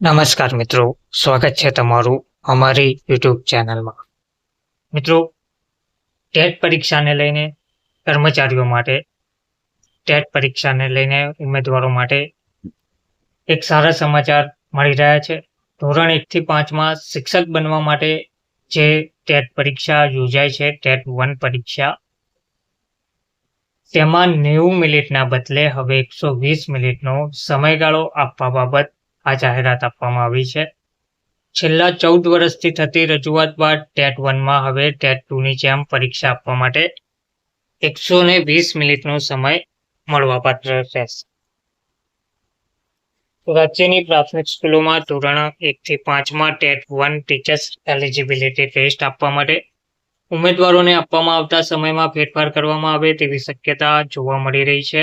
નમસ્કાર મિત્રો, સ્વાગત છે તમારું અમારી યુટ્યુબ ચેનલમાં. મિત્રો, ટેટ પરીક્ષાને લઈને કર્મચારીઓ માટે, ટેટ પરીક્ષાને લઈને ઉમેદવારો માટે એક સારા સમાચાર મળી રહ્યા છે. ધોરણ એકથી પાંચમાં શિક્ષક બનવા માટે જે ટેટ પરીક્ષા યોજાય છે, ટેટ વન પરીક્ષા, તેમાં નેવું મિનિટના બદલે હવે એકસો વીસ મિનિટનો સમયગાળો આપવા બાબત આ જાહેરાત આપવામાં આવી છે. છેલ્લા ચૌદ વર્ષથી થતી રજૂઆત બાદ ટેટ વનમાં હવે ટેટ ટુની જેમ પરીક્ષા આપવા માટે એકસો ને વીસ મિનિટનો સમય મળવાપાત્ર રહેશે. રાજ્યની પ્રાથમિક સ્કૂલોમાં ધોરણ એકથી પાંચમાં TET one teachers eligibility test આપવા માટે ઉમેદવારોને આપવામાં આવતા સમયમાં ફેરફાર કરવામાં આવે તેવી શક્યતા જોવા મળી રહી છે.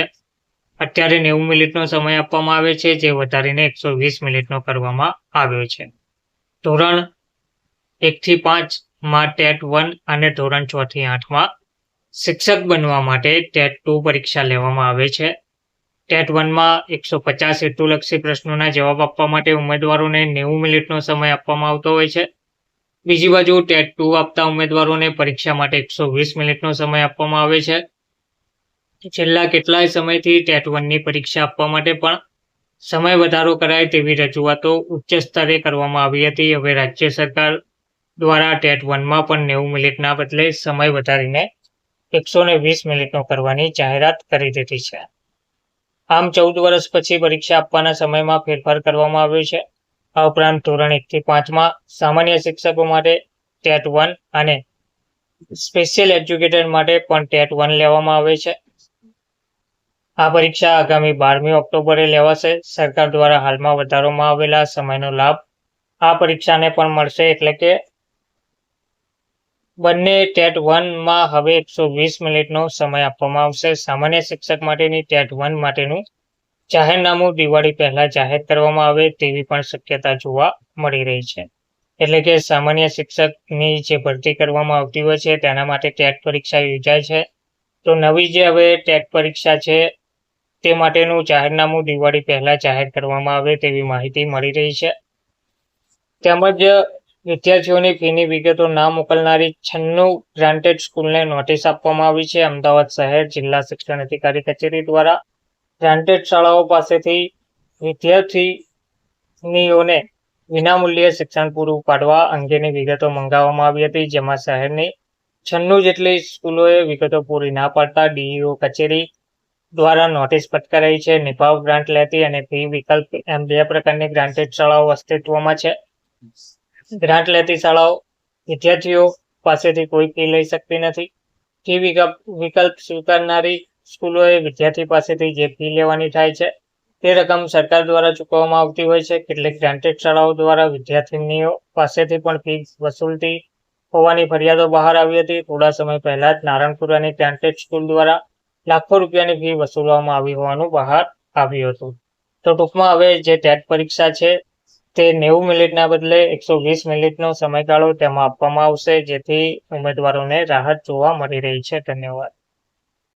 અત્યારે નેવું મિનિટનો સમય આપવામાં આવે છે, જે વધારીને એકસો વીસ મિનિટનો કરવામાં આવ્યો છે. ધોરણ એકથી પાંચમાં ટેટ વન અને ધોરણ છથી આઠમાં શિક્ષક બનવા માટે ટેટ ટુ પરીક્ષા લેવામાં આવે છે. ટેટ વનમાં એકસો પચાસ હેતુલક્ષી પ્રશ્નોના જવાબ આપવા માટે ઉમેદવારોને નેવું મિનિટનો સમય આપવામાં આવતો હોય છે. બીજી બાજુ ટેટ ટુ આપતા ઉમેદવારોને પરીક્ષા માટે એકસો વીસ મિનિટનો સમય આપવામાં આવે છે. છેલ્લા કેટલાય સમયથી ટેટ વનની પરીક્ષા આપવા માટે પણ સમય વધારો કરાય તેવી રજૂઆતો ઉચ્ચ સ્તરે કરવામાં આવી હતી. હવે રાજ્ય સરકાર દ્વારા ટેટ વનમાં પણ નેવું મિનિટના બદલે સમય વધારીને એકસો ને વીસ મિનિટનો કરવાની જાહેરાત કરી દીધી છે. આમ ચૌદ વર્ષ પછી પરીક્ષા આપવાના સમયમાં ફેરફાર કરવામાં આવ્યો છે. આ ઉપરાંત ધોરણ એકથી પાંચમાં સામાન્ય શિક્ષકો માટે ટેટ વન અને સ્પેશિયલ એજ્યુકેટર માટે પણ ટેટ વન લેવામાં આવે છે. આ પરીક્ષા આગામી બારમી ઓક્ટોબરે લેવાશે. સરકાર દ્વારા હાલમાં વધારવામાં આવેલા સમયનો લાભ આ પરીક્ષાને પણ મળશે એટલે કે બંને ટેટ વનમાં હવે એકસો વીસ મિનિટનો સમય આપવામાં આવશે. સામાન્ય શિક્ષક માટેની ટેટ વન માટેનું જાહેરનામું દિવાળી પહેલા જાહેર કરવામાં આવે તેવી પણ શક્યતા જોવા મળી રહી છે. એટલે કે સામાન્ય શિક્ષકની જે ભરતી કરવામાં આવતી હોય છે, તેના માટે ટેટ પરીક્ષા યોજાય છે. તો નવી જે હવે ટેટ પરીક્ષા છે તે માટેનું જાહેરનામું દિવાળી પહેલા જાહેર કરવામાં આવે તેવી માહિતી મળી રહી છે. તેમજ વિદ્યાર્થીઓની ફીની વિગતો ના મોકલનારી છન્નું ગ્રાન્ટેડ સ્કૂલને નોટિસ આપવામાં આવી છે. અમદાવાદ શહેર જિલ્લા શિક્ષણ અધિકારી કચેરી દ્વારા ગ્રાન્ટેડ શાળાઓ પાસેથી વિદ્યાર્થીનીઓને વિનામૂલ્યે શિક્ષણ પૂરું પાડવા અંગેની વિગતો મંગાવવામાં આવી હતી, જેમાં શહેરની છન્નું જેટલી સ્કૂલોએ વિગતો પૂરી ના પાડતા ડીઈઓ કચેરી દ્વારા નોટિસ ફટકારાઈ છે. નિભાવ ગ્રાન્ટ લેતી અને ફી વિકલ્પ એમ બે પ્રકારની ગ્રાન્ટેડ શાળાઓ અસ્તિત્વમાં છે. ગ્રાન્ટ લેતી શાળાઓ વિદ્યાર્થીઓ પાસેથી કોઈ ફી લઈ શકતી નથી. ફી વિકલ્પ સ્વીકારનારી સ્કૂલોએ વિદ્યાર્થી પાસેથી જે ફી લેવાની થાય છે, તે રકમ સરકાર દ્વારા ચૂકવવામાં આવતી હોય છે. કેટલીક ગ્રાન્ટેડ શાળાઓ દ્વારા વિદ્યાર્થીનીઓ પાસેથી પણ ફી વસૂલતી હોવાની ફરિયાદો બહાર આવી હતી. થોડા સમય પહેલા જ નારણપુરાની ગ્રાન્ટેડ સ્કૂલ દ્વારા લાખો રૂપિયાની ફી વસૂલવામાં આવી હોવાનું બહાર આવ્યું હતું. તો ટૂંકમાં હવે જે ટેટ પરીક્ષા છે, તે નેવું મિનિટના બદલે એકસો વીસ મિનિટનો સમયગાળો તેમાં આપવામાં આવશે, જેથી ઉમેદવારોને રાહત જોવા મળી રહી છે. ધન્યવાદ.